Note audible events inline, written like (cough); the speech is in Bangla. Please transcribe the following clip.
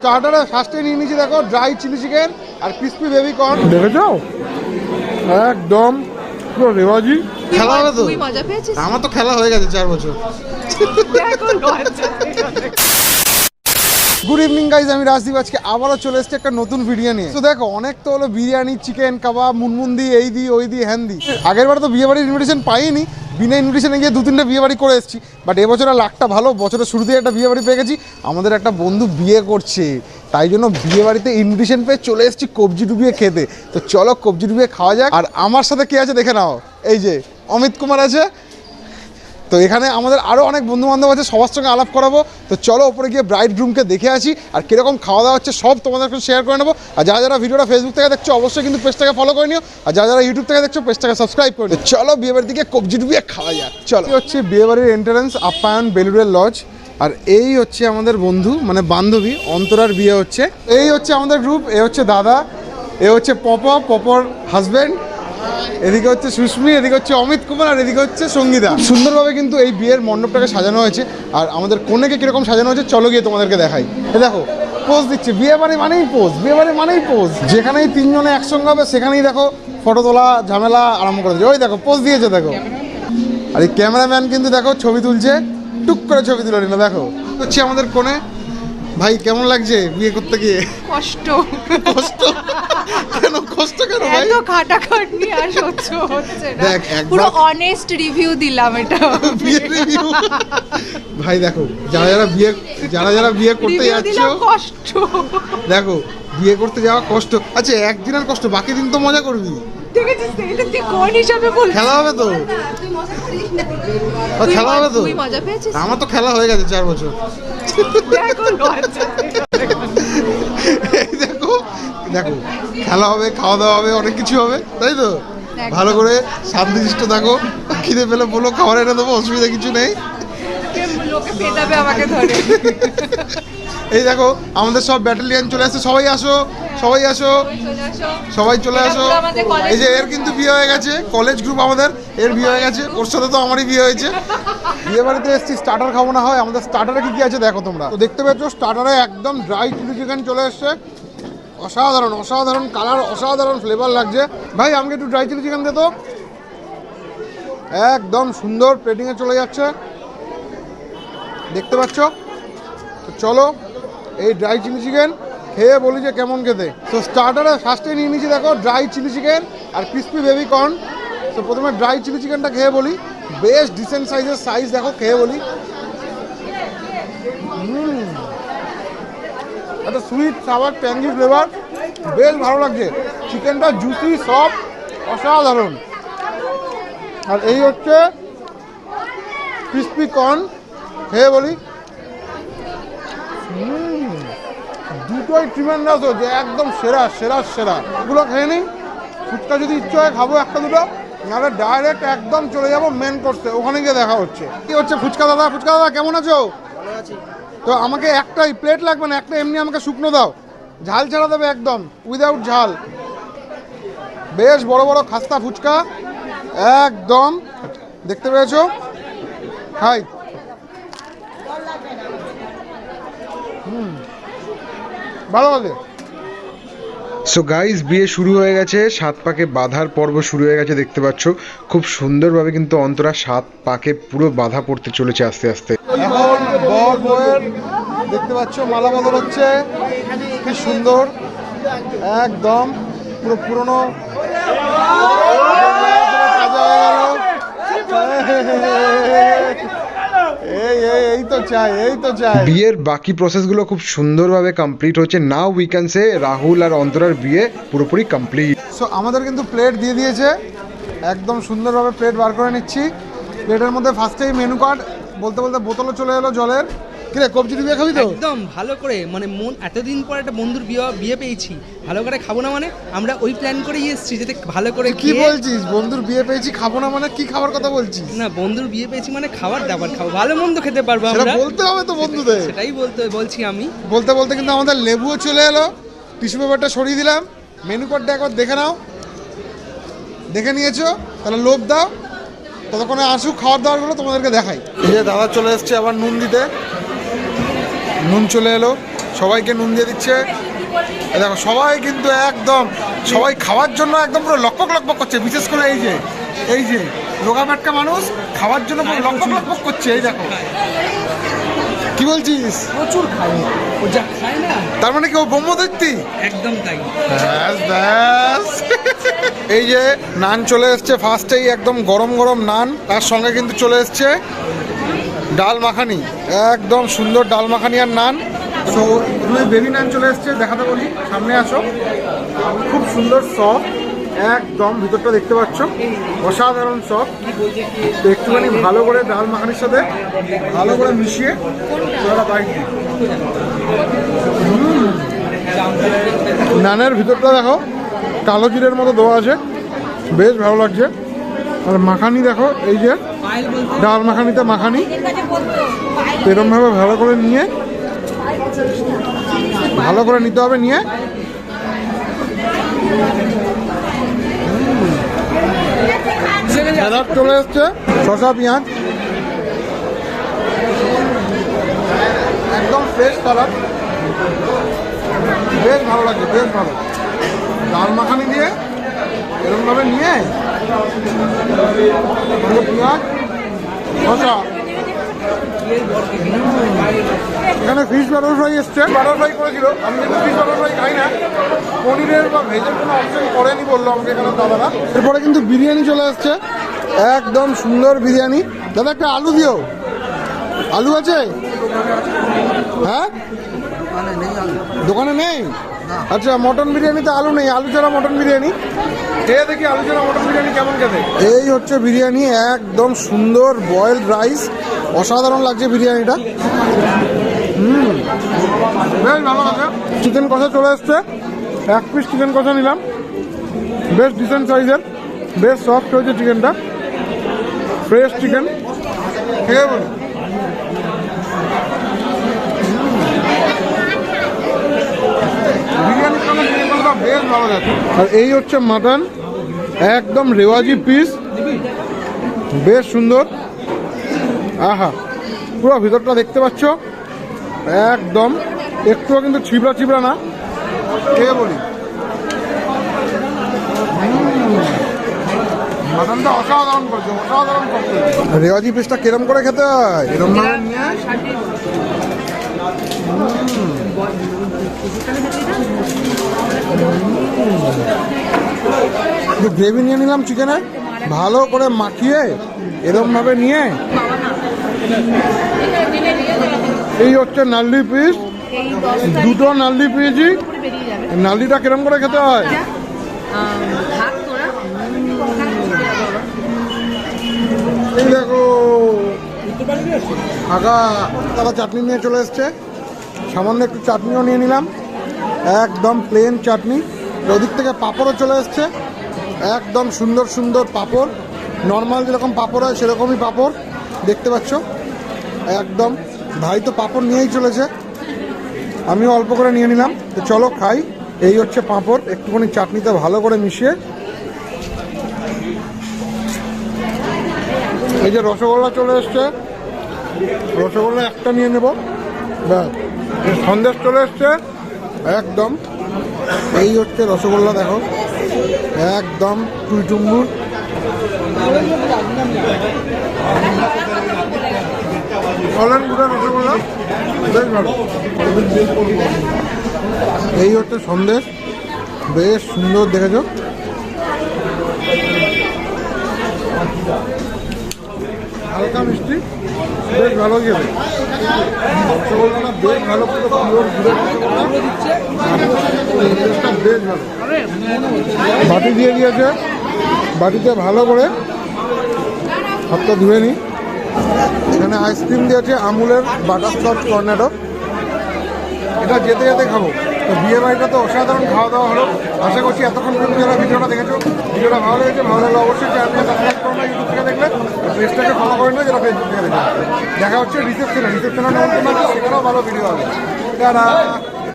স্টার্টারে ফার্স্টে নিয়ে নিয়েছি দেখো ড্রাই চিলি চিকেন আর ক্রিসপি বেবি কর্ন দেখেছ? একদম পুরো রেওয়াজি। খেলা হবে তো? তুই মজা পেয়েছিস? আমার তো খেলা হয়ে গেছে চার বছর। (laughs) গুড ইভিনিং গাইজ আমি রাজদীপ। আজকে আবারও চলে এসেছি একটা নতুন ভিডিও নিয়ে। তো দেখো, অনেক তো হলো বিরিয়ানি চিকেন কাবাব মুনমুন্দি, এই দি, ওই দি হ্যান দি। আগের বার তো বিয়ে বাড়ির ইনভিটেশন পাইনি। বিনা ইনভিটেশনে গিয়ে দু তিনটে বিয়ে বাড়ি করে এসেছি। বাট এবছরে লাখটা ভালো। বছরের শুরু শুরুতেই একটা বিয়ে বাড়ি পেয়ে গেছি। আমাদের একটা বন্ধু বিয়ে করছে। তাই জন্য বিয়ে বাড়িতে ইনভিটেশন পেয়ে চলে এসেছি কবজি ডুবিয়ে খেতে। তো চলো কবজি ডুবিয়ে খাওয়া যাক। আর আমার সাথে কে আছে দেখে নাও। এই যে, অমিত কুমার আছে। তো এখানে আমাদের আরও অনেক বন্ধু বান্ধব আছে, সবার সঙ্গে আলাপ করাবো। তো চলো ওপরে গিয়ে ব্রাইড রুমকে দেখে আসি, আর কীরকম খাওয়া দাওয়া হচ্ছে সব তোমাদের শেয়ার করে নেব। আর যারা যারা ভিডিওটা ফেসবুক থেকে দেখছ, অবশ্যই কিন্তু পেজটাকে ফলো করে নিও। আর যারা যারা ইউটিউব থেকে দেখছ পেজটাকে সাবস্ক্রাইব করে নিও। চলো বিয়েবাড়ির দিকে কবজি ডুবিয়ে খাওয়া যাক, চলো। হচ্ছে বিয়েবাড়ির এন্ট্রান্স আপ্যায়ন বেলুরের লজ আর এই হচ্ছে আমাদের বন্ধু মানে বান্ধবী, অন্তরার বিয়ে হচ্ছে। এই হচ্ছে আমাদের গ্রুপ এ হচ্ছে দাদা, এ হচ্ছে পপ, পপর হাজব্যান্ড এদিকে হচ্ছে সুস্মি এদিকে হচ্ছে অমিত কুমার আর এদিকে হচ্ছে সঙ্গীতা। সুন্দরভাবে কিন্তু এই বিয়ের মণ্ডপটাকে সাজানো হয়েছে। আর আমাদের কনেকে কীরকম সাজানো হয়েছে চলো গিয়ে তোমাদেরকে দেখাই। এ দেখো পোজ দিচ্ছে। বিয়ে বাড়ি মানেই পোজ বিয়ে বাড়ি মানেই পোজ যেখানেই তিনজনে একসঙ্গে হবে সেখানেই দেখো ফটো তোলা ঝামেলা আরম্ভ করে দিচ্ছে। ওই দেখো পোজ দিয়েছে দেখো। আর এই ক্যামেরাম্যান কিন্তু দেখো ছবি তুলছে। টুক করে ছবি তুলে নিল দেখো। হচ্ছে আমাদের কোণে ভাই কেমন লাগছে বিয়ে করতে গিয়ে? কষ্ট। কষ্ট? কেন কষ্ট কেন ভাই? এত খাটাখাটনি আর সহ্য হচ্ছে না। দেখ, পুরো অনেস্ট রিভিউ দিলাম এটা। ভাই দেখো যারা যারা বিয়ে যারা যারা বিয়ে করতে যাচ্ছ কষ্ট। দেখো বিয়ে করতে যাওয়া কষ্ট। আচ্ছা একদিনের কষ্ট বাকি দিন তো মজা করবি। খেলা হবে তো। খেলা হবে তো। আমার তো খেলা হয়ে গেছে চার বছর দেখো লজ্জা এই দেখো দেখো খেলা হবে খাওয়া দাওয়া হবে অনেক কিছু হবে তাই তো? ভালো করে শান্তিশিষ্ট থাকো খিদে পেলে বলো খাবার এনে দেবো অসুবিধা কিছু নেই। এই দেখো আমাদের সব ব্যাটালিয়ান চলে আসছে সবাই আসো সবাই আসো। সবাই চলে আসো। এই যে এর কিন্তু বিয়ে হয়ে গেছে কলেজ গ্রুপ আমাদের এর বিয়ে হয়ে গেছে ওর সাথে তো আমারই বিয়ে হয়েছে। বিয়ে বাড়িতে এসেছি স্টার্টার খাব না হয় আমাদের স্টার্টারে কি কি আছে দেখো তোমরা। তো দেখতে পাচ্ছ স্টার্টারে একদম ড্রাই চিলি চিকেন চলে এসছে। অসাধারণ অসাধারণ কালার অসাধারণ ফ্লেভার লাগছে। ভাই, আমাকে একটু ড্রাই চিলি চিকেন দে তো। একদম সুন্দর প্লেটিংয়ে চলে যাচ্ছে। দেখতে পাচ্ছ? তো চলো, এই ড্রাই চিলি চিকেন খেয়ে বলি যে কেমন খেতে। তো স্টার্টারে ফার্স্টে নিয়ে নিয়েছি, দেখো ড্রাই চিলি চিকেন আর ক্রিসপি বেবি কর্ন তো প্রথমে ড্রাই চিলি চিকেনটা খেয়ে বলি। বেশ ডিসেন্ট সাইজের সাইজ দেখো, খেয়ে বলি। হুম। একটা সুইট সাবার ট্যাঙ্গি ফ্লেভার বেশ ভালো লাগছে। চিকেনটা জুসি সব অসাধারণ। আর এই হচ্ছে ক্রিসপি কর্ন খেয়ে বলি। দুটোই ট্রিমেন্ডাস হচ্ছে একদম সেরা সেরা সেরা। এগুলো খেয়ে নিই। ফুচকা যদি ইচ্ছে হয় খাব একটা দুটো। নাহলে ডাইরেক্ট একদম চলে যাব মেন করতে ওখানে গিয়ে দেখা হচ্ছে। কি হচ্ছে ফুচকা দাদা? ফুচকা দাদা, কেমন আছো। তো আমাকে একটাই প্লেট লাগবে না, একটা এমনি আমাকে শুকনো দাও। ঝাল ছাড়া দেবে একদম উইদাউট ঝাল। বেশ বড় বড় খাস্তা ফুচকা, একদম। দেখতে পেয়েছ? হাই। ভালো লাগে সো গাইজ বিয়ে শুরু হয়ে গেছে, সাত পাকে বাধার পর্ব শুরু হয়ে গেছে, দেখতে পাচ্ছ। খুব সুন্দরভাবে কিন্তু অন্তরা সাত পাকে পুরো বাধা পড়তে চলেছে আস্তে আস্তে। এখন বর বউয়ের দেখতে পাচ্ছ মালা বদল হচ্ছে। কি সুন্দর। একদম পুরো পুরনো। এই এই এই তো চাই এই তো চাই। বিয়ের বাকি প্রসেসগুলো খুব সুন্দরভাবে কমপ্লিট হচ্ছে। Now we can say Rahul আর অন্তরার বিয়ে পুরোপুরি কমপ্লিট সো আমাদের কিন্তু প্লেট দিয়ে দিয়েছে। একদম সুন্দরভাবে প্লেট বার করে নিচ্ছি। প্লেটের মধ্যে ফার্স্টেই মেনু কার্ড বলতে বলতে বোতলও চলে এলো জলের। কিরে কবজি দিয়ে খাবি তো? একদম ভালো করে মানে মন এতদিন পর একটা বন্ধুর বিয়ে বিয়ে পেয়েছি। ভালো করে খাব না মানে আমরা ওই প্ল্যান করেই এসেছি যাতে ভালো করে কি বলছিস? বন্ধুর বিয়ে পেয়েছি খাব না মানে কি খাবার কথা বলছিস? না বন্ধুর বিয়ে পেয়েছি মানে খাবার দাবার খাব। ভালো মন্দ খেতে পারব আমরা। বলতে হবে তো বন্ধুদের। সেটাই বলতে বলছি আমি। বলতে বলতে কিন্তু আমাদের লেবুও চলে এলো। টিস্যু পেপারটা সরিয়ে দিলাম। মেনু কার্ডটা একবার দেখে নাও। দেখে নিয়েছো? তাহলে লোভ দাও। ততক্ষণে আসুক, খাওয়ার দাওয়ারগুলো তোমাদেরকে দেখাই। এই যে দাদা চলে এসছে আবার নুন দিতে। নুন চলে এলো, সবাইকে নুন দিয়ে দিচ্ছে। দেখো, সবাই কিন্তু একদম, সবাই খাওয়ার জন্য একদম পুরো লকপক লক্ষ করছে, বিশেষ করে এই যে এই যে রোগা মানুষ খাওয়ার জন্য পুরো লকপক করছে, এই দেখো। কি বলছিস? প্রচুর খায়। ও যা খায় না? তার মানে কি ও ব্রহ্মদৈত্যী একদম তাই। ব্যাস ব্যাস। এই যে নান চলে এসছে ফার্স্টেই একদম গরম গরম নান তার সঙ্গে কিন্তু চলে এসছে ডাল মাখানি। একদম সুন্দর ডাল মাখানি আর নান। সো এখানে বেবি নান চলে এসছে দেখাতে বলি সামনে আসো। খুব সুন্দর সফট একদম ভিতরটা দেখতে পাচ্ছ। অসাধারণ সব একটুখানি ভালো করে ডাল মাখানির সাথে ভালো করে মিশিয়ে নানের ভিতরটা দেখো, কালো জিরের মতো দেওয়া আছে। বেশ ভালো লাগছে। আর মাখানি দেখো, এই যে ডাল মাখানিতে মাখানি। এরমভাবে ভালো করে নিয়ে, ভালো করে নিতে হবে নিয়ে। স্যালাড চলে এসছে, শশা পেঁয়াজ। একদম ফ্রেশ স্যালাড বেশ ভালো লাগছে, বেশ ভালো। ডাল মাখানি দিয়ে এরকমভাবে নিয়ে পেঁয়াজ, শশা। এখানে ফিশ বাটার ফ্রাই এসছে। বাটার ফ্রাই করেছিল। আমি যেহেতু ফিশ বাটার ফ্রাই খাই না। পনিরের বা ভেজের কোনো অপশন করেনি বলল আমাকে এখানে দাদারা। এরপরে কিন্তু বিরিয়ানি চলে এসছে। একদম সুন্দর বিরিয়ানি। দাদা একটা আলু দিও। আলু আছে? হ্যাঁ? দোকানে নেই? আচ্ছা মটন বিরিয়ানিতে আলু নেই। আলু ছাড়া মটন বিরিয়ানি? খেয়ে দেখি আলু ছাড়া মটন বিরিয়ানি কেমন খেতে? এই হচ্ছে বিরিয়ানি একদম সুন্দর বয়েলড রাইস। অসাধারণ লাগছে বিরিয়ানিটা। হুম। বেশ ভালো লাগে চিকেন কষা চলে এসছে। এক পিস চিকেন কষা নিলাম। বেশ ডিসেন্ট সাইজের বেশ সফট হয়েছে চিকেনটা ফ্রেশ চিকেন। খেয়ে বলি আর এই হচ্ছে মাটন, একদম রেওয়াজি পিস। বেশ সুন্দর। আহা, পুরো ভিতরটা দেখতে পাচ্ছ? একদম, একটুও কিন্তু ছিবড়া ছিবড়া না। খেয়ে বলি মাটনটা অসাধারণ করছে অসাধারণ করছে। রেওয়াজি পিসটা কিরম করে খেতে হয়? এরম ভাবে নিয়ে গ্রেভি নিয়ে নিলাম চিকেনে ভালো করে মাখিয়ে এরমভাবে নিয়ে এই হচ্ছে নাল্লি পিস দুটো নাল্লি পেয়েছি নাল্লিটা কিরম করে খেতে হয়? এই দেখো। আগা তারা চাটনি নিয়ে চলে এসছে। সামান্য একটু চাটনিও নিয়ে নিলাম। একদম প্লেন চাটনি। ওদিক থেকে পাঁপড়ও চলে এসছে। একদম সুন্দর সুন্দর পাঁপড়। নর্মাল যেরকম পাঁপড় হয় সেরকমই পাঁপড়। দেখতে পাচ্ছ? একদম। ভাই তো পাঁপড় নিয়েই চলেছে। আমিও অল্প করে নিয়ে নিলাম। তো চলো খাই। এই হচ্ছে পাঁপড়। একটুখানি চাটনিতে ভালো করে মিশিয়ে এই যে রসগোল্লা চলে এসছে। রসগোল্লা একটা নিয়ে নেব। সন্দেশ চলে এসছে। একদম। এই হচ্ছে রসগোল্লা, দেখো। একদম টুইটুম্বুর অনলাইন রসগোল্লা। বেশ এই হচ্ছে সন্দেশ। বেশ সুন্দর, দেখেছ? হালকা মিষ্টি, বেশ ভালো খেতে রসগোল্লাটা বেশ ভালো করে পিওর ঘুরে বেশ ভালো। বাটি দিয়ে দিয়েছে। বাটিতে ভালো করে হাতটা ধুয়ে নিই এখানে আইসক্রিম দিয়েছে আমুলের বাটার স্কচ কর্নেটো এটা যেতে যেতে খাব। তো বিয়ে বাড়িটা তো অসাধারণ খাওয়া দাওয়া হলো। আশা করছি এতক্ষণ পর্যন্ত যারা ভিডিওটা দেখেছ, ভিডিওটা ভালো লেগেছে, ভালো লাগলে অবশ্যই চ্যানেলটা সাবস্ক্রাইব করো না ইউটিউব থেকে দেখলে পেজটাকে ফলো করে না যারা ফেসবুক থেকে দেখে। হচ্ছে রিসেপশনে রিসেপশনে সেখানেও ভালো ভিডিও হবে। তারা